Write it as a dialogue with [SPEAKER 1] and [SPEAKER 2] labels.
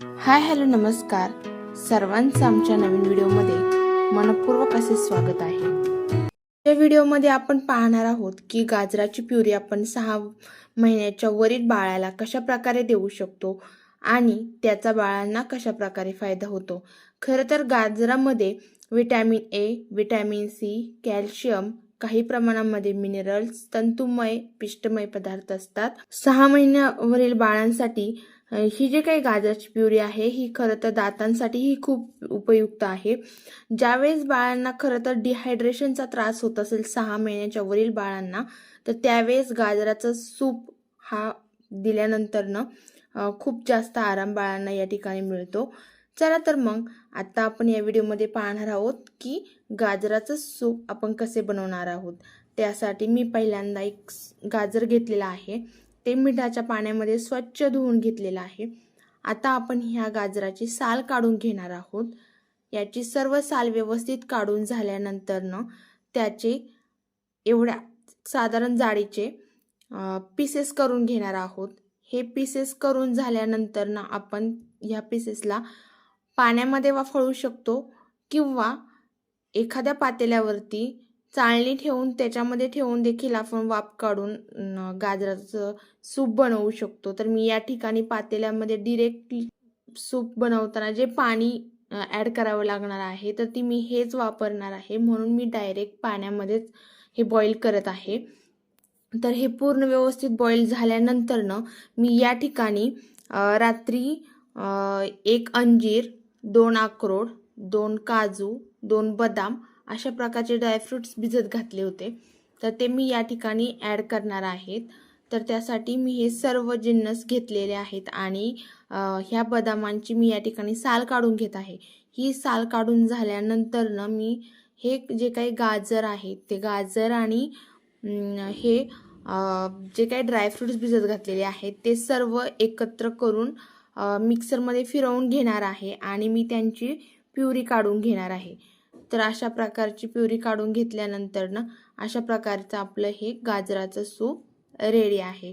[SPEAKER 1] Hi hello नमस्कार. सर्वांचं आमच्या नवीन व्हिडिओमध्ये मनपूर्वक असे स्वागत आहे. या व्हिडिओमध्ये आपण पाहणार आहोत की गाजराची प्युरी आपण सहा महिन्याच्या वरील बाळाला कशा प्रकारे देऊ शकतो आणि त्याचा बाळांना कशा प्रकारे फायदा होतो. खरं तर गाजरामध्ये vitamin A vitamin C calcium काही प्रमाणामध्ये मिनरल्स तंतुमय पिष्टमय पदार्थ असतात. सहा महिन्यावरील बाळांसाठी ही जे काही गाजराची प्युरी आहे ही खरं तर दातांसाठी ही खूप उपयुक्त आहे. ज्यावेळेस बाळांना खरं तर डिहायड्रेशनचा त्रास होत असेल सहा महिन्याच्या वरील बाळांना तर त्यावेळेस गाजराचं सूप हा दिल्यानंतरनं खूप जास्त आराम बाळांना या ठिकाणी मिळतो. चला तर मग आत्ता आपण या व्हिडिओमध्ये पाहणार आहोत की गाजराचं सूप आपण कसे बनवणार आहोत. त्यासाठी मी पहिल्यांदा एक गाजर घेतलेला आहे. ते मिठाच्या पाण्यामध्ये स्वच्छ धुवून घेतलेलं आहे. आता आपण ह्या गाजराची साल काढून घेणार आहोत. याची सर्व साल व्यवस्थित काढून झाल्यानंतरनं त्याचे एवढ्या साधारण जाडीचे पीसेस करून घेणार आहोत. हे पीसेस करून झाल्यानंतरनं आपण ह्या पीसेसला पाण्यामध्ये वाफळू शकतो किंवा एखाद्या पातेल्यावरती चाळणी ठेवून त्याच्यामध्ये ठेवून देखील आपण वाफ काढून गाजराचं सूप बनवू शकतो. तर मी या ठिकाणी पातेल्यामध्ये डिरेक्ट सूप बनवताना जे पाणी ॲड करावं लागणार आहे तर ती मी हेच वापरणार आहे. म्हणून मी डायरेक्ट पाण्यामध्येच हे बॉईल करत आहे. तर हे पूर्ण व्यवस्थित बॉईल झाल्यानंतरनं मी या ठिकाणी रात्री एक अंजीर दोन अक्रोड दोन काजू दोन बदाम अशा प्रकारचे ड्रायफ्रुट्स भिजत घातले होते. तर ते मी या ठिकाणी ॲड करणार आहेत. तर त्यासाठी मी हे सर्व जिन्नस घेतलेले आहेत आणि ह्या बदामांची मी या ठिकाणी साल काढून घेत आहे. ही साल काढून झाल्यानंतरनं मी हे जे काही गाजर आहे ते गाजर आणि हे जे काही ड्रायफ्रुट्स भिजत घातलेले आहेत ते सर्व एकत्र करून मिक्सरमध्ये फिरवून घेणार आहे आणि मी त्यांची प्युरी काढून घेणार आहे. तर अशा प्रकारची प्युरी काढून घेतल्यानंतरनं अशा प्रकारचं आपलं हे गाजराचं सूप रेडी आहे.